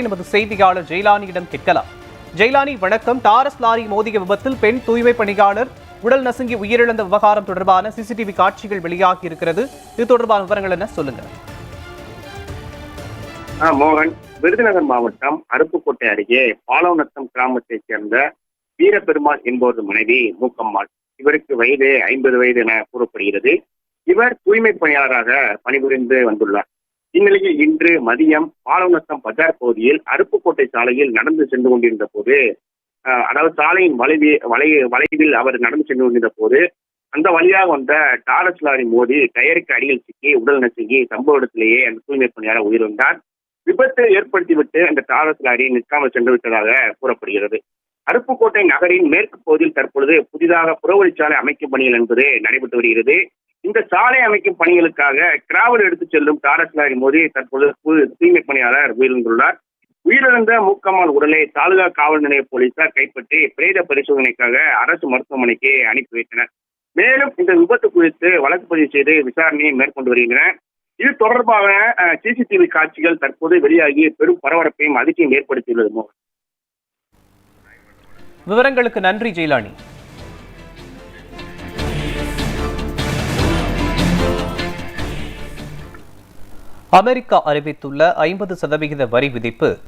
நமது செய்தியாளர் ஜெயலானியிடம் கேட்கலாம். ஜெயலானி வணக்கம். டாரஸ் லாரி மோதிய விபத்தில் பெண் தூய்மை பணியாளர் உடல் நசுங்கி உயிரிழந்த விவகாரம் தொடர்பான சிசிடிவி காட்சிகள் வெளியாகி இருக்கிறது. இது தொடர்பான விவரங்கள் என்ன? சொல்லுங்க. மோகன். விருதுநகர் மாவட்டம் அருப்புக்கோட்டை அருகே பாலவநத்தம் கிராமத்தைச் சேர்ந்த வீரபெருமாள் என்பவரது மனைவி மூக்கம்மாள். இவருக்கு வயது ஐம்பது வயது என கூறப்படுகிறது. இவர் தூய்மை பணியாளராக பணிபுரிந்து வந்துள்ளார். இந்நிலையில் இன்று மதியம் பாலவநத்தம் பஜார் பகுதியில் அருப்புக்கோட்டை சாலையில் நடந்து சென்று கொண்டிருந்த போது அதாவது சாலையின் வளைவி வளை வளைவில் அவர் நடந்து சென்று கொண்டிருந்த போது அந்த வழியாக வந்த டாரஸ் லாரி மோதி டயருக்கு அடியில் சிக்கி உடல் நசுங்கி சம்பவ இடத்திலேயே அந்த தூய்மை பணியாளர் உயிரிழந்தார். விபத்தை ஏற்படுத்திவிட்டு அந்த டாரஸ் லாரி நிற்காமல் சென்று விட்டதாக கூறப்படுகிறது. அருப்புக்கோட்டை நகரின் மேற்கு பகுதியில் தற்பொழுது புதிதாக புறவழிச்சாலை அமைக்கும் பணிகள் என்பது நடைபெற்று வருகிறது. இந்த சாலை அமைக்கும் பணிகளுக்காக கிராவல் எடுத்துச் செல்லும் டாரஸ் லாரி மோதி தற்பொழுது தூய்மை பணியாளர் உயிரிழந்துள்ளார். உயிரிழந்த மூக்கம்மாள் உடலை தாலுகா காவல் நிலைய போலீசார் கைப்பற்றி பிரேத பரிசோதனைக்காக அரசு மருத்துவமனைக்கு அனுப்பி வைத்தனர். மேலும் இந்த விபத்து குறித்து வழக்கு பதிவு செய்து விசாரணையை மேற்கொண்டு வருகின்றனர். இது தொடர்பாக சிசிடிவி காட்சிகள் தற்போது வெளியாகி பெரும் பரபரப்பையும் அதிர்ச்சியும் ஏற்படுத்தியுள்ளது விவரங்களுக்கு நன்றி ஜெயலானி அமெரிக்கா அறிவித்துள்ள ஐம்பது சதவிகித வரி விதிப்பு